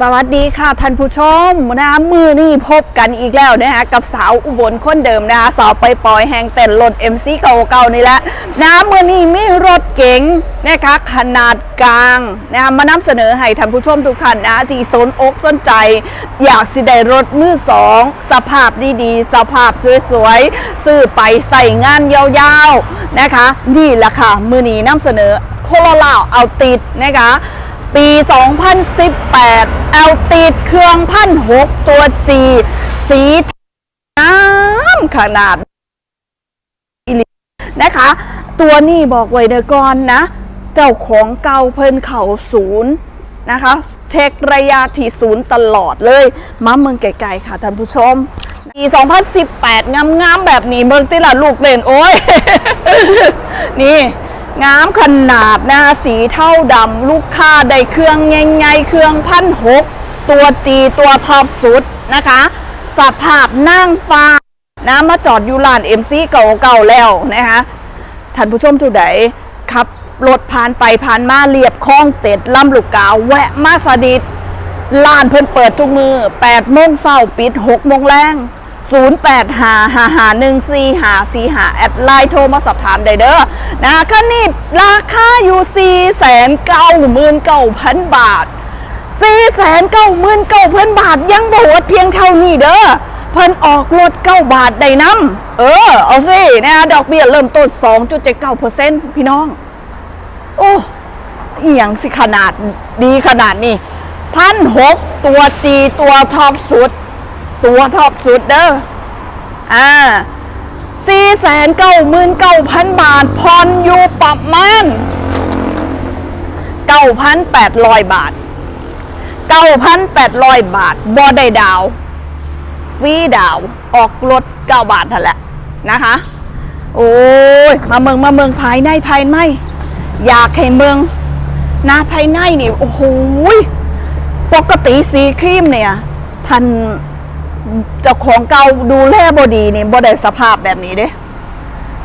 สวัสดีค่ะท่านผู้ชมนะมือนี่พบกันอีกแล้วนะคะกับสาวอุบลคนเดิมนะคะสาวไปปอยแห่งเต้นรถ MC เก่าๆนี่แหละนะมือนี่มีรถเก๋งนะคะขนาดกลางนะคะมานำเสนอให้ท่านผู้ชมทุกท่านนะที่สนอกสนใจ อยากสิได้รถมือสองสภาพดีๆ สภาพสวยๆซื้อไปใส่งานยาวๆนะคะนี่แหละค่ะมือนี้นำเสนอโคโรล่าเอาติดนะคะ ปี 2018แอลติดเครื่องพันหกตัว G สีน้ำขนาดนะคะ ตัวนี้บอกไว้เดก่อนนะ เจ้าของเก่าเพิ่นเข่าศูนย์นะคะ เช็คระยะที่ศูนย์ตลอดเลยมาเมืองไกลๆค่ะท่านผู้ชมปี 2018 งามๆ แบบนี้เมืองติละลูกเล่น โอ้ย นี่ งามขนาดนะสีเท่าดำลูกค้าได้เครื่องไงไงเครื่องพันหกตัวจีตัวท็อปสุดนะคะสภาพนั่งฟ้านะมาจอดอยู่ลาน MC เก่าๆแล้วนะคะท่านผู้ชมทุกใดขับรถผ่านไปผ่านมาเรียบคลองเจ็ดลำลูกกาแวะมาสดิดลานเพิ่นเปิดทุกมือ8โมงเช้าปิด6โมงแรง 0 8 5 5 5 1 4 5 4 5แอดไลน์โทรมาสอบถามได้เด้อนะคันนี้ราคาอยู่4 9 9 0 0 0บาท4 9 9 9 0 0บาท ยังบ่หมดเพียงเท่านี้เด้อเพิ่นออกรถ9บาทได้นำเออ เอาสินะดอกเบี้ยเริ่มต้น 2.79%พี่น้อง โอ้อหย่างสิขนาดดีขนาดนี้พันหกตัวจีตัวท็อปสุด ตัวท็อปสุดเด้ออ่าสี่แสนเก้าหมื่นเก้าพันบาทพรอยู่ประมาณเก้าพันแปดร้อยบาทเก้าพันแปดร้อยบาทบอได้ดาวฟรีดาวออกรถเก้าบาทนั่นแหละนะคะ โอ้ยมาเมืองมาเมืองภายในภายในอยากให้เมืองนะภายในนี่โอ้โหยปกติสีครีมเนี่ยท่าน เจ้าของเก่าดูแลบอดีนี่บอได้สภาพแบบนี้เด้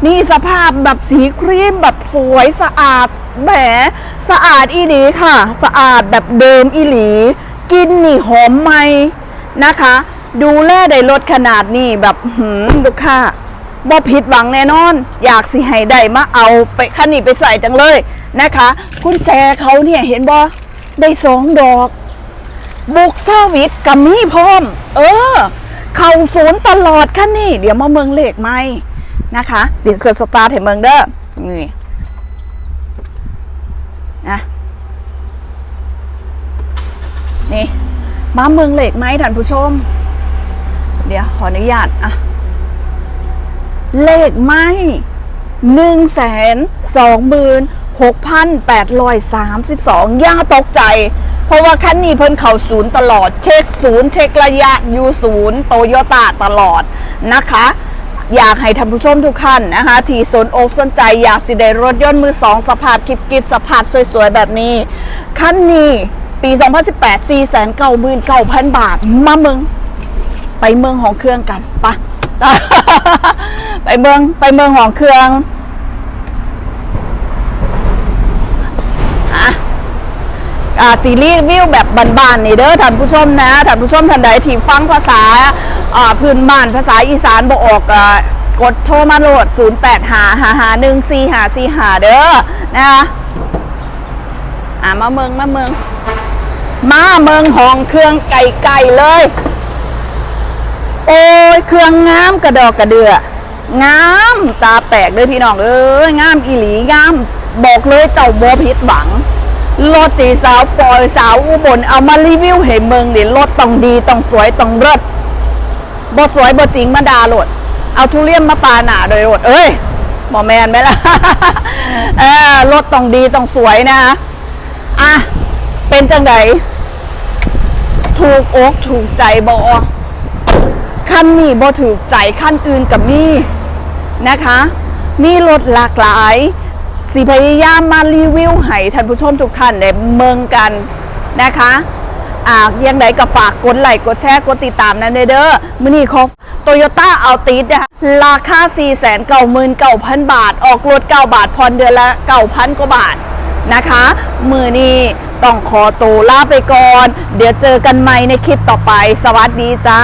นี่สภาพแบบสีครีมแบบสวยสะอาดแหมสะอาดอีหลีค่ะ สะอาดแบบเดิมอีหลี กินนี่หอมไหมนะคะ ดูแลได้ลดขนาดนี้แบบหืมลูกค้าบ่ผิดหวังแน่นอน อยากสิให้ได้มาเอาไปคันนี้ไปใส่จังเลยนะคะกุญแจเขาเนี่ยเห็นบ่ได้สองดอก บุกเซอร์วิสกับมีพร้อม เออ เข่าศูนย์ตลอดค่ะนี่ เดี๋ยวมาเมืองเหลขไหมนะคะ เดี๋ยวเกิดสตาร์ทให้เมืองเด้อนี่นะนี่มาเมืองเหลขไหมท่านผู้ชม เดี๋ยวขออนุญาตอะเลขไหมหนึ่งแสนสองหมื่นหกพันแปดร้อยสามสิบสองย่าตกใจ เพราะว่าคันนี้เพิ่นเข่าศูนย์ตลอด เช็คศูนย์เช็คระยะยูศูนย์โตโยต้าตลอดนะคะ อยากให้ท่านผู้ชมทุกท่านนะคะ ที่สนอกสนใจอยากสิได้รถยนต์มือสองสภาพกิบกิบสภาพสวยๆ แบบนี้ คันนี้ปี 2018 4 9 9 0 0 0 บาท มาเมืองไปเมืองของเครื่องกันปะไปเมืองไปเมืองของเครื่องอะอ่า ซีรีส์วิวแบบบานๆนี่เด้อท่านผู้ชมนะท่านผู้ชมท่านใดที่ฟังภาษาอ่าพื้นบ้านภาษาอีสานบ่ออกอ่ากดโทรมาโหลด 0 8 5 5 5 1 4 5 4 5เด้อนะคะอ่ามาเมืองมาเมือง มาเมืองของเครื่องไก่ไก่เลย โอ้ยเครื่องงามกระดอกกระเดืองามตาแตกเลยพี่น้องเอ้ยงามอีหลีงามบอกเลยเจ้าโบผิดหวัง รถตีสาวปอยสาวอุบลเอามารีวิวให้เมืองเดี๋ยรถต้องดีต้องสวยต้องเลิศบ่สวยบ่จริงมาดาโหลด เอาทุเรียนมาปาหนาโดยโหลด เอ้ยหมอแมนไหมล่ะเออรถต้องดีต้องสวยนะอะเป็นจังไดถูกอกถูกใจบอคันนี้บ่ถูกใจคันอื่นกับนี่นะคะ มีรถหลากหลาย สิพยายามมารีวิวให้ท่านผู้ชมทุกท่านได้เมืองกันนะคะอ่ายังไงก็ฝากกดไลค์กดแชร์กดติดตามนั้นเด้อมือนี้ขอโตโยต้าเอาติดนะคะราคา4 9 9 9 0 0 0 บาท ออกรถ 9 บาทผ่อนเดือนละ 9,000 กว่าบาทนะคะ มือนี้ต้องขอตัวลาไปก่อน เดี๋ยวเจอกันใหม่ในคลิปต่อไป สวัสดีจ้า